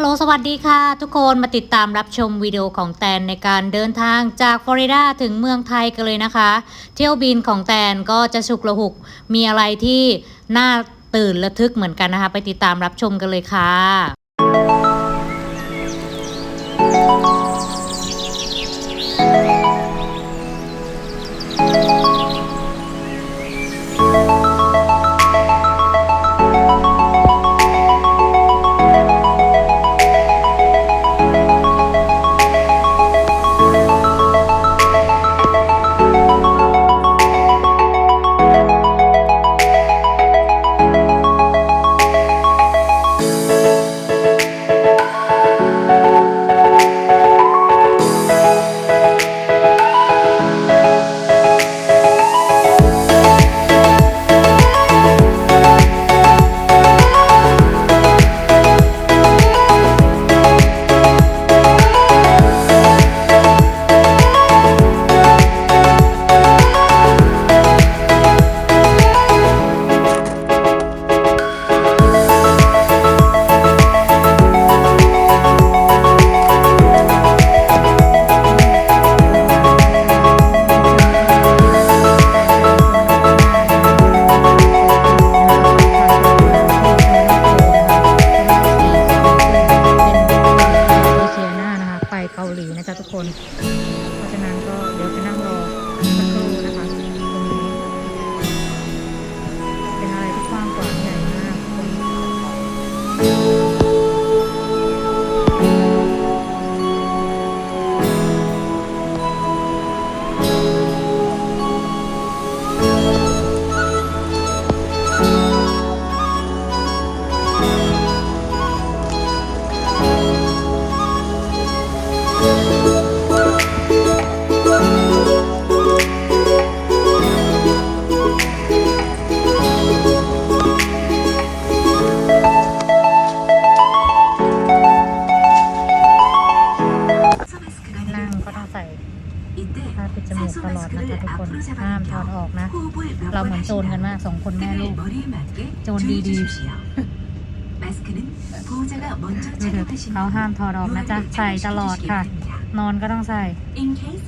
ฮัลโหล สวัสดีค่ะ ทุกคนมาติดตามรับชมวิดีโอของแตนในการเดินทางจากฟลอริดาถึงเมืองไทยกันเลยนะคะ เที่ยวบินของแตนก็จะฉุกระหุก มีอะไรที่น่าตื่นระทึกเหมือนกันนะคะ ไปติดตามรับชมกันเลยค่ะ ทุกคนห้ามถอดออกนะ เราเหมือนโจรกันมากสองคนแม่ลูกโจรดีๆดูเถอะเขาห้ามถอดออกนะจ๊ะ ใส่ตลอดค่ะ นอนก็ต้องใส่ In case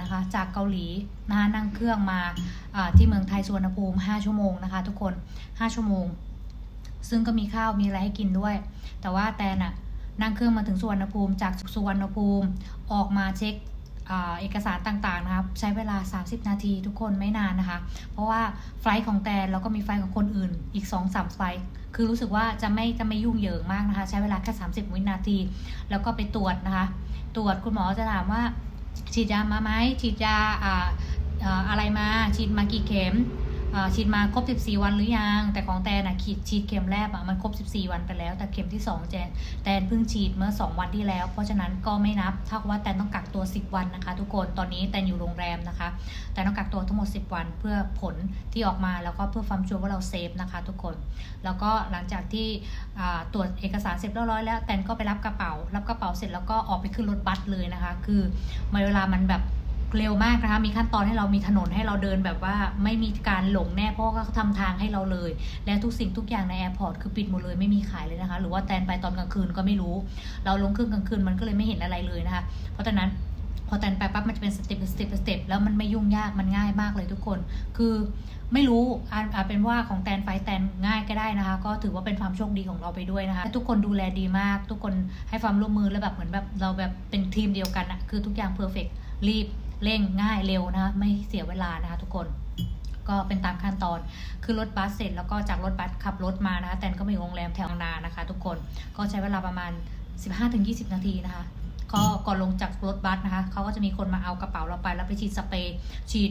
นะคะ จากเกาหลีนะคะนั่งเครื่องมาที่เมืองไทยสุวรรณภูมิ 5 ชั่วโมงนะคะ ทุกคน 5 ชั่วโมง ซึ่งก็มีข้าวมีอะไรให้กินด้วย แต่ว่าแตนอะนั่งเครื่องมาถึงสุวรรณภูมิจากสุวรรณภูมิออกมาเช็คเอกสารต่างๆนะครับใช้เวลา 30 นาทีทุกคนไม่นานนะคะ เพราะว่าไฟล์ของแตนแล้วก็มีไฟล์ของคนอื่นอีก 2-3 ไฟล์คือรู้สึกว่าจะไม่จะไม่ยุ่งเหยิงมากนะคะ ใช้เวลาแค่ 30 วินาที แล้วก็ไปตรวจนะคะ ตรวจคุณหมอจะถามว่า ฉีดยามาไหมฉีดยาอออะไรมาฉีดมากี่เข็ม ฉีดมาครบ 14 วันหรือยัง แต่ของแตนอะฉีดฉีดเข็มแรกอะมันครบ 14 วันไปแล้ว แต่เข็มที่2แจนแตนเพิ่งฉีดเมื่อ 2 วันที่แล้ว เพราะฉะนั้นก็ไม่นับเท่าว่าแตนต้องกักตัว 10 วันนะคะ ทุกคนตอนนี้แตนอยู่โรงแรมนะคะ แต่ต้องกักตัวทั้งหมด 10 วันเพื่อผลที่ออกมาแล้วก็เพื่อความชัวร์ว่าเราเซฟนะคะ ทุกคน แล้วก็หลังจากที่ตรวจเอกสารเสร็จเรียบร้อยแล้วแตนก็ไปรับกระเป๋า รับกระเป๋าเสร็จแล้วก็ออกไปขึ้นรถบัสเลยนะคะ คือเวลามันแบบ เร็วมากนะคะ มีขั้นตอนให้เรามีถนนให้เราเดินแบบว่าไม่มีการหลงแน่เพราะว่าเขาทำทางให้เราเลย และทุกสิ่งทุกอย่างในแอร์พอร์ตคือปิดหมดเลยไม่มีขายเลยนะคะ หรือว่าแตนไปตอนกลางคืนก็ไม่รู้ เราลงเครื่องกลางคืนมันก็เลยไม่เห็นอะไรเลยนะคะ เพราะฉะนั้นพอแตนไปปั๊บมันจะเป็นสเต็ปสเต็ปสเต็ปแล้วมันไม่ยุ่งยากมันง่ายมากเลยทุกคน คือไม่รู้อาจเป็นว่าของแตนไฟแตนง่ายก็ได้นะคะ ก็ถือว่าเป็นความโชคดีของเราไปด้วยนะคะทุกคนดูแลดีมาก ทุกคนให้ความร่วมมือแล้วแบบเหมือนแบบเราแบบเป็นทีมเดียวกันอะคือทุกอย่างเพอร์เฟกรีบ เร่งง่ายเร็วนะคะไม่เสียเวลานะคะทุกคนก็เป็นตามขั้นตอน คือรถบัสเสร็จแล้วก็จากรถบัสขับรถมานะคะแตนก็มาอยู่โรงแรมแถวนานะคะ ทุกคนก็ใช้เวลาประมาณ 15-20 นาทีนะคะก็ก่อนลงจากรถบัสนะคะเขาก็จะมีคนมาเอากระเป๋าเราไป แล้วไปฉีดสเปรย์ฉีด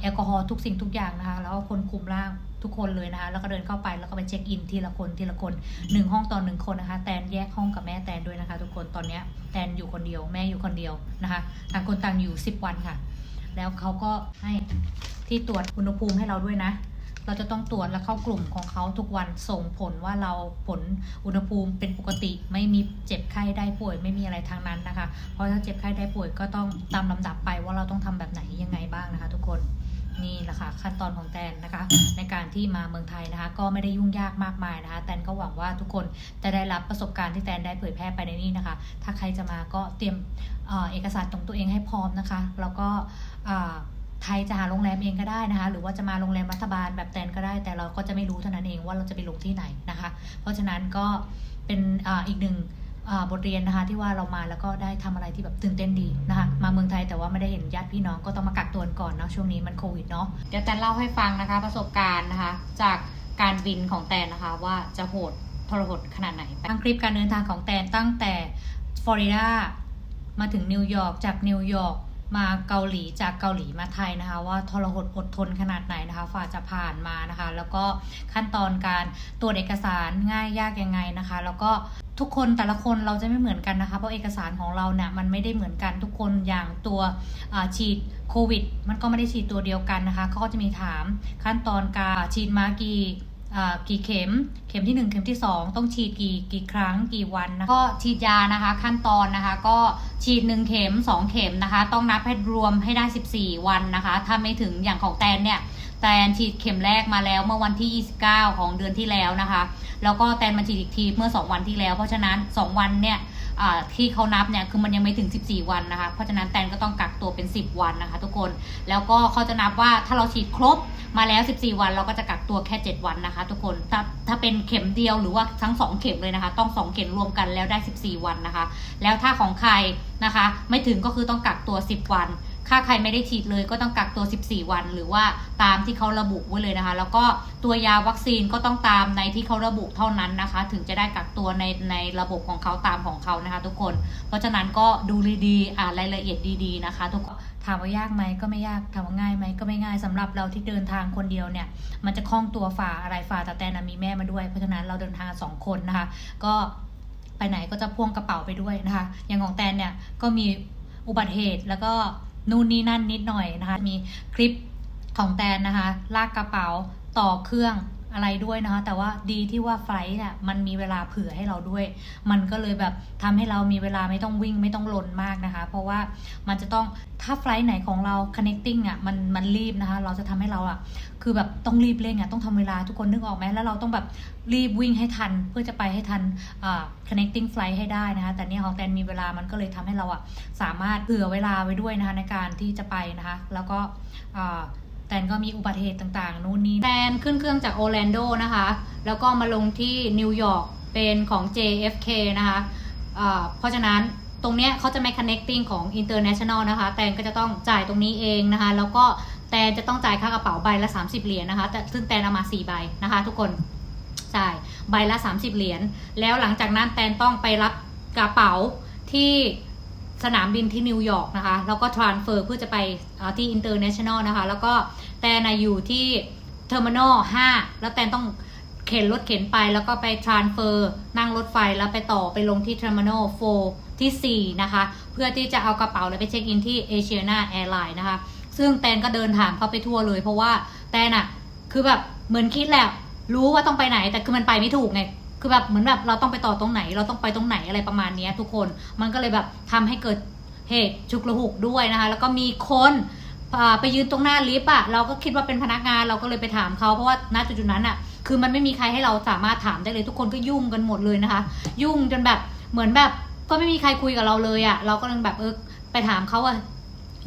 แอลกอฮอล์ทุกสิ่งทุกอย่างนะคะ แล้วก็คนคุมร่าง ทุกคนเลยนะคะ แล้วก็เดินเข้าไปแล้วก็ไปเช็คอินทีละคนทีละคนหนึ่งห้องต่อหนึ่งคนนะคะ แตนแยกห้องกับแม่แตนด้วยนะคะ ทุกคนตอนเนี้ยแตนอยู่คนเดียวแม่อยู่คนเดียวนะคะต่างคนต่างอยู่ 10 วันค่ะ แล้วเขาก็ให้ที่ตรวจอุณหภูมิให้เราด้วยนะ เราจะต้องตรวจแล้วเข้ากลุ่มของเขาทุกวันส่งผลว่าเราผลอุณหภูมิเป็นปกติ ไม่มีเจ็บไข้ได้ป่วย ไม่มีอะไรทางนั้นนะคะ เพราะถ้าเจ็บไข้ได้ป่วยก็ต้องตามลำดับไปว่าเราต้องทำแบบไหนยังไงบ้างนะคะ ทุกคน นี่แหละค่ะขั้นตอนของแตนนะคะ ในการที่มาเมืองไทยนะคะ ก็ไม่ได้ยุ่งยากมากมายนะคะ แตนก็หวังว่าทุกคนจะได้รับประสบการณ์ที่แตนได้เผยแพร่ไปในนี้นะคะ ถ้าใครจะมาก็เตรียมเอกสารตรงตัวเองให้พร้อมนะคะ แล้วก็ไทยจะหาโรงแรมเองก็ได้นะคะ หรือว่าจะมาโรงแรมรัฐบาลแบบแตนก็ได้ แต่เราก็จะไม่รู้เท่านั้นเองว่าเราจะไปลงที่ไหนนะคะ เพราะฉะนั้นก็เป็นออีกหนึ่ง บทเรียนนะคะที่ว่าเรามาแล้วก็ได้ทำอะไรที่แบบตื่นเต้นดีนะคะมาเมืองไทยแต่ว่าไม่ได้เห็นญาติพี่น้องก็ต้องมากักตัวก่อนเนาะช่วงนี้มันโควิดเนาะเดี๋ยวแตนเล่าให้ฟังนะคะประสบการณ์นะคะ จากการบินของแตนนะคะว่าจะโหดทรหดขนาดไหนตั้งคลิปการเดินทางของแตนตั้งแต่ฟลอริดามาถึงนิวยอร์กจากนิวยอร์ก มาเกาหลีจากเกาหลีมาไทยนะคะ ว่าทรหดอดทนขนาดไหนนะคะฝ่าจะผ่านมานะคะ แล้วก็ขั้นตอนการตรวจเอกสารง่ายยากยังไงนะคะ แล้วก็ทุกคนแต่ละคนเราจะไม่เหมือนกันนะคะเพราะเอกสารของเราเนี่ยมันไม่ได้เหมือนกันทุกคนอย่างตัวฉีดโควิด มันก็ไม่ได้ฉีดตัวเดียวกันนะคะเขาก็จะมีถามขั้นตอนการฉีดมากี่ กี่เข็ม เข็มที่ 1 เข็มที่ 2 ต้องฉีดกี่กี่ครั้งกี่วันนะก็ฉีดยานะคะขั้นตอนนะคะก็ฉีด 1 เข็ม 2 เข็มนะคะ ต้องนับให้รวมให้ได้ 14 วันนะคะ ถ้าไม่ถึงอย่างของแตนเนี่ยแตนฉีดเข็มแรกมาแล้วเมื่อวันที่ 29 ของเดือนที่แล้วนะคะ แล้วก็แตนมาฉีดอีกทีเมื่อ 2 วันที่แล้ว เพราะฉะนั้น 2 วันเนี่ย ที่เขานับเนี่ยคือมันยังไม่ถึง 14 วันนะคะ เพราะฉะนั้นแตนก็ต้องกักตัวเป็น 10 วันนะคะ ทุกคน แล้วก็เขาจะนับว่าถ้าเราฉีดครบมาแล้ว 14 วัน เราก็จะกักตัวแค่ 7 วันนะคะ ทุกคน ถ้าถ้าเป็นเข็มเดียวหรือว่าทั้ง 2 เข็มเลยนะคะ ต้อง 2 เข็มรวมกันแล้วได้ 14 วันนะคะ แล้วถ้าของใครนะคะ ไม่ถึงก็คือต้องกักตัว 10 วัน ถ้าใครไม่ได้ฉีดเลยก็ต้องกักตัว 14 วัน หรือว่าตามที่เขาระบุไว้เลยนะคะ แล้วก็ตัวยาวัคซีนก็ต้องตามในที่เขาระบุเท่านั้นนะคะ ถึงจะได้กักตัวในในระบบของเขาตามของเขานะคะ ทุกคน เพราะฉะนั้นก็ดูดีๆอ่านรายละเอียดดีๆนะคะ ทุกคนถามว่ายากไหมก็ไม่ยากถามว่าง่ายไหมก็ไม่ง่ายสำหรับเราที่เดินทางคนเดียวเนี่ย มันจะคล่องตัวฝ่าอะไรฝ่าแต่แตนนะมีแม่มาด้วยเพราะฉะนั้นเราเดินทางสองคนนะคะ ก็ไปไหนก็จะพ่วงกระเป๋าไปด้วยนะคะ อย่างของแตนเนี่ยก็มีอุบัติเหตุแล้วก็ นู่นนี่นั่นนิดหน่อยนะคะ มีคลิปของแตนนะคะ ลากกระเป๋าต่อเครื่อง อะไรด้วยนะคะ แต่ว่าดีที่ว่าไฟล์เนี่ยมันมีเวลาเผื่อให้เราด้วย มันก็เลยแบบทำให้เรามีเวลาไม่ต้องวิ่งไม่ต้องลนมากนะคะ เพราะว่ามันจะต้องถ้าไฟล์ไหนของเรา connecting อะมันมันรีบนะคะ เราจะทำให้เราอะคือแบบต้องรีบเร่งอะต้องทำเวลาทุกคนนึกออกไหมแล้วเราต้องแบบรีบวิ่งให้ทัน เพื่อจะไปให้ทันอ่า connecting flight ให้ได้นะคะ แต่เนี่ยของแตนมีเวลามันก็เลยทำให้เราอะสามารถเผื่อเวลาไว้ด้วยนะคะในการที่จะไปนะคะ แล้วก็อ่าแต นก็มีอุบัติเหตุต่างๆ นู่นนี่แตนขึ้นเครื่องจากโอแลนโดนะคะ แล้วก็มาลงที่นิวยอร์กเป็นของ JFK นะคะอ่าเพราะฉะนั้นตรงเนี้ยเขาจะไม่ connecting ของ international นะคะ แตนก็จะต้องจ่ายตรงนี้เองนะคะ แล้วก็แตนจะต้องจ่ายค่ากระเป๋าใบละ 30 เหรียญนะคะ แต่ซึ่งแตนเอามา 4 ใบนะคะ ทุกคนจ่ายใบละ 30 เหรียญ แล้วหลังจากนั้นแตนต้องไปรับกระเป๋าที่สนามบินที่นิวยอร์กนะคะ แล้วก็ transfer เพื่อจะไปเอ่อที่ international นะคะ แล้วก็ แตนนะอยู่ที่ terminal 5แล้วแตนต้องเข็นรถเข็นไปแล้วก็ไป transfer นั่งรถไฟแล้วไปต่อไปลงที่ terminal 4ที่4นะคะ เพื่อที่จะเอากระเป๋าแล้วไปเช็คอินที่ Asiana Airlines นะคะ ซึ่งแตนก็เดินทางเข้าไปทั่วเลย เพราะว่าแตนอะคือแบบเหมือนคิดแหละรู้ว่าต้องไปไหนแต่คือมันไปไม่ถูกไงคือแบบเหมือนแบบเราต้องไปต่อตรงไหน เราต้องไปตรงไหนอะไรประมาณนี้ทุกคนมันก็เลยแบบทำให้เกิดเหตุฉุกละหุกด้วยนะคะ แล้วก็มีคน ไปยืนตรงหน้าลิฟต์อะเราก็คิดว่าเป็นพนักงานเราก็เลยไปถามเขาเพราะว่าณจุดๆนั้นอะคือมันไม่มีใครให้เราสามารถถามได้เลยทุกคนก็ยุ่งกันหมดเลยนะคะ ยุ่งจนแบบเหมือนแบบก็ไม่มีใครคุยกับเราเลยอะเราก็เลยแบบเออไปถามเขาว่า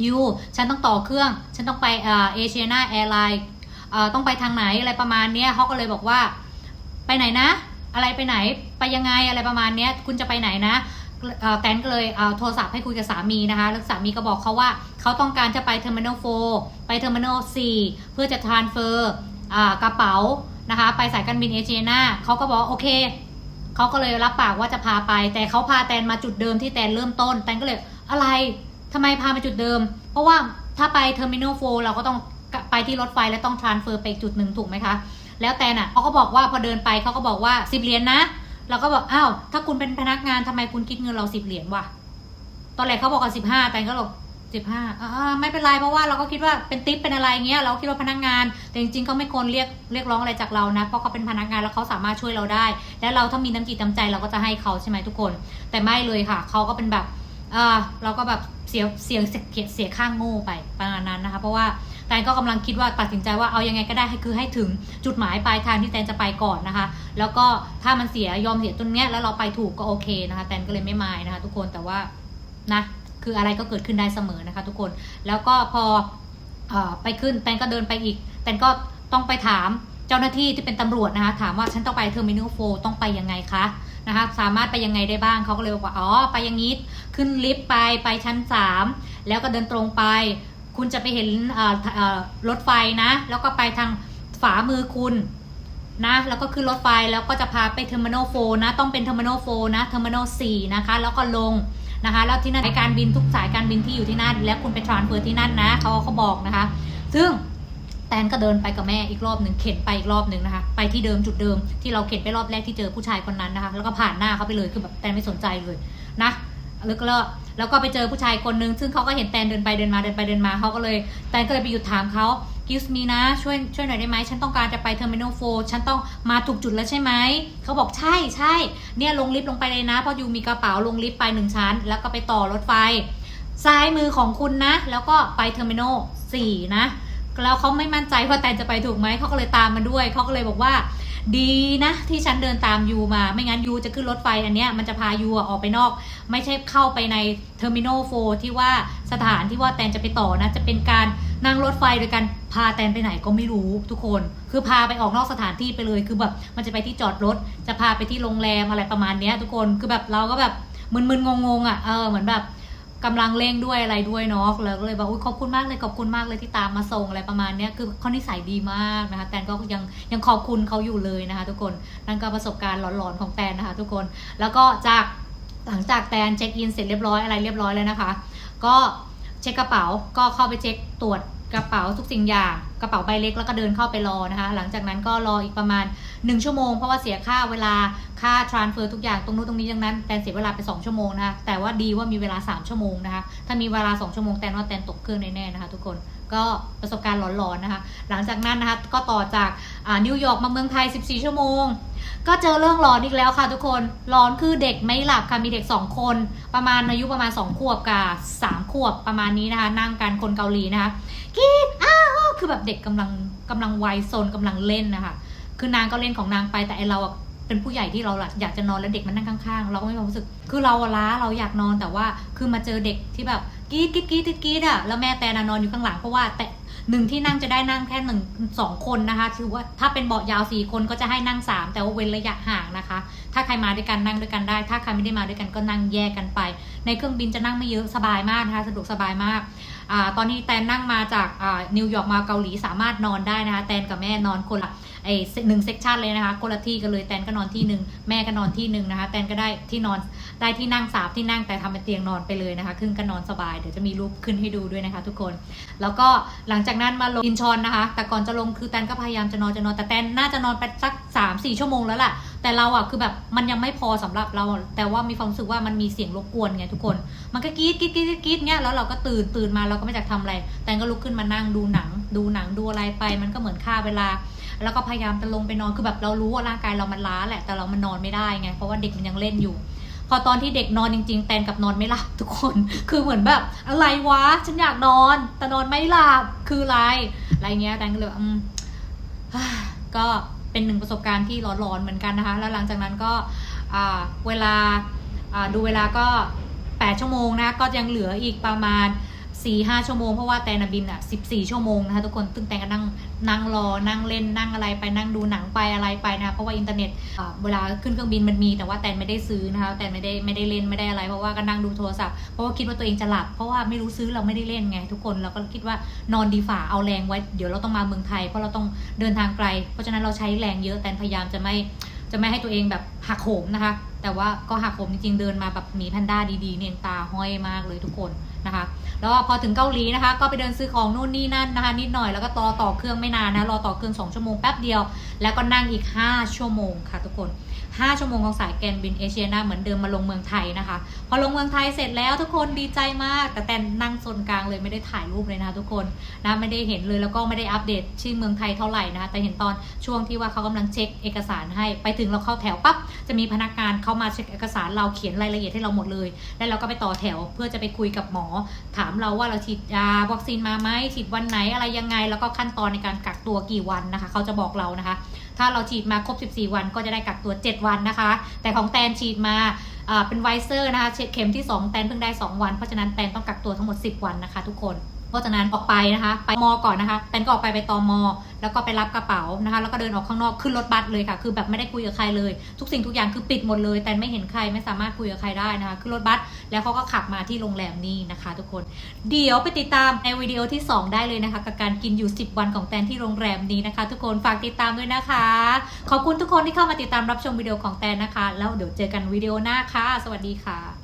ยูฉันต้องต่อเครื่อง ฉันต้องไปเอเชียนาแอร์ไลน์ต้องไปทางไหนอะไรประมาณเนี้ยเขาก็เลยบอกว่า ไปไหนนะ อะไรไปไหนไปยังไงอะไรประมาณเนี้ยคุณจะไปไหนนะเอ่อแตนก็เลยเอาโทรศัพท์ให้คุยกับสามีนะคะแล้วสามีก็บอกเขาว่า เขาต้องการจะไปเทอร์มินอล4ไปเทอร์มินอล4เพื่อจะทรานเฟอร์กระเป๋านะคะ ไปสายการบินเอเชียนาเขาก็บอกโอเคเขาก็เลยรับปากว่าจะพาไป แต่เขาพาแตนมาจุดเดิมที่แตนเริ่มต้นแตนก็เลยอะไรทำไมพามาจุดเดิม เพราะว่าถ้าไปเทอร์มินอล4เราก็ต้องไปที่รถไฟแล้วต้องทรานเฟอร์ไปอีกจุดหนึ่งถูกไหมคะ แล้วแตนอะเขาก็บอกว่าพอเดินไปเขาก็บอกว่าสิบเหรียญนะเราก็บอกอ้าวถ้าคุณเป็นพนักงานทำไมคุณคิดเงินเราสิบเหรียญวะตอนแรกเขาบอกว่าสิบห้าแตนก็บอก สิบห้าอ่าไม่เป็นไรเพราะว่าเราก็คิดว่าเป็นทิปเป็นอะไรเงี้ยเราคิดว่าพนักงาน แต่จริงๆเขาไม่ควรเรียกเรียกร้องอะไรจากเรานะเพราะเขาเป็นพนักงานแล้วเขาสามารถช่วยเราได้ แล้วเราถ้ามีน้ำจิตน้ำใจเราก็จะให้เขาใช่ไหมทุกคน แต่ไม่เลยค่ะเขาก็เป็นแบบอ่าเราก็แบบเสียเสียเสียเสียข้างโง่ไปประมาณนั้นนะคะเพราะว่าแตนก็กำลังคิดว่าตัดสินใจว่าเอายังไงก็ได้ให้คือให้ถึงจุดหมายปลายทางที่แตนจะไปก่อนนะคะ แล้วก็ถ้ามันเสียยอมเสียตรงเนี้ยแล้วเราไปถูกก็โอเคนะคะแตนก็เลยไม่มายนะคะ ทุกคนแต่ว่านะ คืออะไรก็เกิดขึ้นได้เสมอนะคะทุกคน แล้วก็พออไปขึ้นแตนก็เดินไปอีกแตนก็ต้องไปถามเจ้าหน้าที่ที่เป็นตำรวจนะคะ ถามว่าฉันต้องไปเทอร์มินอลโฟต้องไปยังไงคะนะคะสามารถไปยังไงได้บ้างเขาก็เลยบอกว่า อ๋อ ไปอย่างนี้ ขึ้นลิฟต์ไป ไปชั้นสามแล้วก็เดินตรงไป คุณจะไปเห็นรถไฟนะ แล้วก็ไปทางฝามือคุณนะ แล้วก็ขึ้นรถไฟ แล้วก็จะพาไปเทอร์มินอลโฟนะ ต้องเป็นเทอร์มินอลโฟนะ เทอร์มินอลสี่นะคะ แล้วก็ลง นะคะแล้วที่นั่นสายการบินทุกสายการบินที่อยู่ที่นั่น แล้วคุณไปทรานเฟอร์ที่นั่นนะเขาเขาบอกนะคะ ซึ่งแตนก็เดินไปกับแม่อีกรอบหนึ่งเข็นไปอีกรอบหนึ่งนะคะ ไปที่เดิมจุดเดิมที่เราเข็นไปรอบแรกที่เจอผู้ชายคนนั้นนะคะ แล้วก็ผ่านหน้าเขาไปเลยคือแบบแตนไม่สนใจเลยนะแล้วก็แล้วก็ไปเจอผู้ชายคนนึงซึ่งเขาก็เห็นแตนเดินไปเดินมาเดินไปเดินมาเขาก็เลยแตนก็เลยไปหยุดถามเขา excuse me นะ ช่วยช่วยหน่อยได้ไหม ฉันต้องการจะไปเทอร์มินอลโฟฉันต้องมาถูกจุดแล้วใช่ไหม เขาบอกใช่ใช่เนี่ยลงลิฟต์ลงไปเลยนะ เพราะยูมีกระเป๋าลงลิฟต์ไปหนึ่งชั้น แล้วก็ไปต่อรถไฟ ซ้ายมือของคุณนะ แล้วก็ไปเทอร์มินอลสี่นะ แล้วเขาไม่มั่นใจว่าแตนจะไปถูกไหม เขาก็เลยตามมาด้วย เขาก็เลยบอกว่า ดีนะที่ฉันเดินตามยูมา ไม่งั้นยูจะขึ้นรถไฟอันเนี้ยมันจะพายูออกไปนอก ไม่ใช่เข้าไปในเทอร์มินอลโฟที่ว่าสถานที่ว่าแตนจะไปต่อนะ จะเป็นการ นั่งรถไฟโดยการพาแตนไปไหนก็ไม่รู้ทุกคน คือพาไปออกนอกสถานที่ไปเลย คือแบบมันจะไปที่จอดรถ จะพาไปที่โรงแรมอะไรประมาณเนี้ย ทุกคนคือแบบเราก็แบบมึนๆงงๆอะเออเหมือนแบบกำลังเร่งด้วยอะไรด้วยเนาะแล้วก็เลยบอกอุ้ยขอบคุณมากเลยขอบคุณมากเลยที่ตามมาส่งอะไรประมาณเนี้ยคือเขานิสัยดีมากนะคะแตนก็ยังยังขอบคุณเขาอยู่เลยนะคะ ทุกคนนั่นก็ประสบการณ์หลอนๆของแตนนะคะ ทุกคนแล้วก็จากหลังจากแตนเช็คอินเสร็จเรียบร้อยอะไรเรียบร้อยแล้วนะคะ ก็ เช็คกระเป๋าก็เข้าไปเช็คตรวจกระเป๋าทุกสิ่งอย่างกระเป๋าใบเล็กแล้วก็เดินเข้าไปรอนะคะ หลังจากนั้นก็รออีกประมาณ 1 ชั่วโมง เพราะว่าเสียค่าเวลาค่า transfer ทุกอย่างตรงนู้นตรงนี้ดังนั้นแตนเสียเวลาไป 2 ชั่วโมงนะคะแต่ว่าดีว่ามีเวลา 3 ชั่วโมงนะคะถ้ามีเวลา 2 ชั่วโมงแตนว่าแตนตกเครื่องแน่ๆนะคะ ทุกคนก็ประสบการณ์หลอนๆนะคะ หลังจากนั้นนะคะก็ต่อจากนิวยอร์กมาเมืองไทย 14 ชั่วโมง ก็เจอเรื่องร้อนอีกแล้วค่ะทุกคน ร้อนคือเด็กไม่หลับค่ะ มีเด็ก 2 คน ประมาณอายุประมาณ 2 ขวบกับ3ขวบประมาณนี้นะคะ นั่งกันคนเกาหลีนะคะกีดอ้าวคือแบบเด็กกำลังกำลังวัยโซนกำลังเล่นนะคะ คือนางก็เล่นของนางไปแต่ไอเราเป็นผู้ใหญ่ที่เราอยากจะนอนแล้วเด็กมันนั่งข้างๆ เราก็ไม่มีความรู้สึก คือเราอะล้าเราอยากนอนแต่ว่าคือมาเจอเด็กที่แบบกีดกีดกีดกรีดกรีดอะแล้วแม่แต่นอนอยู่ข้างหลังเพราะว่าแต่ หนึ่งที่นั่งจะได้นั่งแค่หนึ่งสองคนนะคะถือว่าถ้าเป็นเบาะยาวสี่คนก็จะให้นั่งสามแต่ว่าเว้นระยะห่างนะคะ ถ้าใครมาด้วยกันนั่งด้วยกันได้ ถ้าใครไม่ได้มาด้วยกันก็นั่งแยกกันไป ในเครื่องบินจะนั่งไม่เยอะสบายมากนะคะสะดวกสบายมากอตอนนี้แตนนั่งมาจากนิวยอร์กมาเกาหลีสามารถนอนได้นะคะแตนกับแม่นอนคนละ ไอ้หนึ่งเซกชันเลยนะคะคนละที่กันเลยแตนก็นอนที่หนึ่งแม่ก็นอนที่หนึ่งนะคะแตนก็ได้ที่นอนได้ที่นั่งสามที่นั่งแต่ทำเป็นเตียงนอนไปเลยนะคะครึ่งก็นอนสบายเดี๋ยวจะมีรูปขึ้นให้ดูด้วยนะคะ ทุกคน แล้วก็หลังจากนั้นมาลงอินชอนนะคะ แต่ก่อนจะลงคือแตนก็พยายามจะนอนจะนอนแต่แตนน่าจะนอนไปสักสามสี่ชั่วโมงแล้วล่ะ แต่เราอะคือแบบมันยังไม่พอสำหรับเรา แต่ว่ามีความรู้สึกว่ามันมีเสียงรบกวนไงทุกคน มันก็กรี๊ดกรี๊ดกรี๊ดกรีดกรีดเงี้ยแล้วเราก็ตื่นตื่นมาเราก็ไม่อยากทำอะไร แต่ก็ลุกขึ้นมานั่งดูหนัง ดูหนังดูอะไรไป มันก็เหมือนฆ่าเวลา แล้วก็พยายามจะลงไปนอนคือแบบเรารู้ว่าร่างกายเรามันล้าแหละแต่เรามันนอนไม่ได้ไงเพราะว่าเด็กมันยังเล่นอยู่พอตอนที่เด็กนอนจริง ๆ แตนกับนอนไม่หลับทุกคน คือเหมือนแบบอะไรวะ ฉันอยากนอน แต่นอนไม่หลับ คืออะไร อะไรเงี้ย แตนก็เลยแบบอืมก็ เป็นหนึ่งประสบการณ์ที่ร้อนๆเหมือนกันนะคะ แล้วหลังจากนั้นก็เวลาอ่าดูเวลาก็ 8 ชั่วโมงนะก็ยังเหลืออีกประมาณ 4 5ชั่วโมงเพราะว่าแตนนบินอะ14ชั่วโมงนะคะทุกคนตึงแตนก็นั่งนั่งรอนั่งเล่นนั่งอะไรไปนั่งดูหนังไปอะไรไปนะคะเพราะว่าอินเทอร์เน็ตเวลาขึ้นเครื่องบินมันมี แต่ว่าแตนไม่ได้ซื้อนะคะแตนไม่ได้ไม่ได้เล่นไม่ได้อะไร เพราะว่าก็นั่งดูโทรศัพท์เพราะว่าคิดว่าตัวเองจะหลับเพราะว่าไม่รู้ซื้อเราไม่ได้เล่นไงทุกคนเราก็คิดว่านอนดีฝ่าเอาแรงไว้เดี๋ยวเราต้องมาเมืองไทยเพราะเราต้องเดินทางไกล เพราะฉะนั้นเราใช้แรงเยอะแตนพยายามจะไม่จะไม่ให้ตัวเองแบบหักโหมนะคะ แต่ว่าก็หักโหมจริงๆเดินมาแบบมีแพนด้าดีๆ เนี่ยตาห้อยมากเลยทุกคน นะคะแล้วพอถึงเกาหลีนะคะ ก็ไปเดินซื้อของนู่นนี่นั่นนะคะ นิดหน่อยแล้วก็ต่อต่อเครื่องไม่นานนะรอต่อเครื่อง2ชั่วโมงแป๊บเดียว แล้วก็นั่งอีก 5 ชั่วโมงค่ะทุกคน 5 ชั่วโมงของสายแกนบินเอเชียนาเหมือนเดิมมาลงเมืองไทยนะคะ พอลงเมืองไทยเสร็จแล้วทุกคนดีใจมาก แต่แตนนั่งโซนกลางเลยไม่ได้ถ่ายรูปเลยนะทุกคนนะไม่ได้เห็นเลยแล้วก็ไม่ได้อัปเดตชื่อเมืองไทยเท่าไหร่นะคะแต่เห็นตอนช่วงที่ว่าเขากำลังเช็คเอกสารให้ไปถึงเราเข้าแถวปั๊บจะมีพนักงานเข้ามาเช็คเอกสารเราเขียนรายละเอียดให้เราหมดเลย แล้วเราก็ไปต่อแถวเพื่อจะไปคุยกับหมอถามเราว่าเราฉีดยาวัคซีนมาไหมฉีดวันไหนอะไรยังไง แล้วก็ขั้นตอนในการกักตัวกี่วันนะคะ เขาจะบอกเรานะคะ ถ้าเราฉีดมาครบ 14 วันก็จะได้กักตัว 7 วันนะคะ แต่ของแตนฉีดมาเป็นไวเซอร์นะคะเข็มที่ 2 แตนเพิ่งได้ 2 วัน เพราะฉะนั้นแตนต้องกักตัวทั้งหมด 10 วันนะคะ ทุกคน พราะฉะนั้นออกไปนะคะ ไปมอก่อนนะคะแตนก็ออกไปไปตอมอ แล้วก็ไปรับกระเป๋านะคะ แล้วก็เดินออกข้างนอกขึ้นรถบัสเลยค่ะ คือแบบไม่ได้คุยกับใครเลย ทุกสิ่งทุกอย่างคือปิดหมดเลย แตนไม่เห็นใครไม่สามารถคุยกับใครได้นะคะขึ้นรถบัสแล้วเขาก็ขับมาที่โรงแรมนี้นะคะ ทุกคน เดี๋ยวไปติดตามในวิดีโอที่ 2 ได้เลยนะคะกับการกินอยู่ 10 วันของแตนที่โรงแรมนี้นะคะ ทุกคนฝากติดตามด้วยนะคะ ขอบคุณทุกคนที่เข้ามาติดตามรับชมวิดีโอของแตนนะคะ แล้วเดี๋ยวเจอกันวิดีโอหน้าค่ะ สวัสดีค่ะ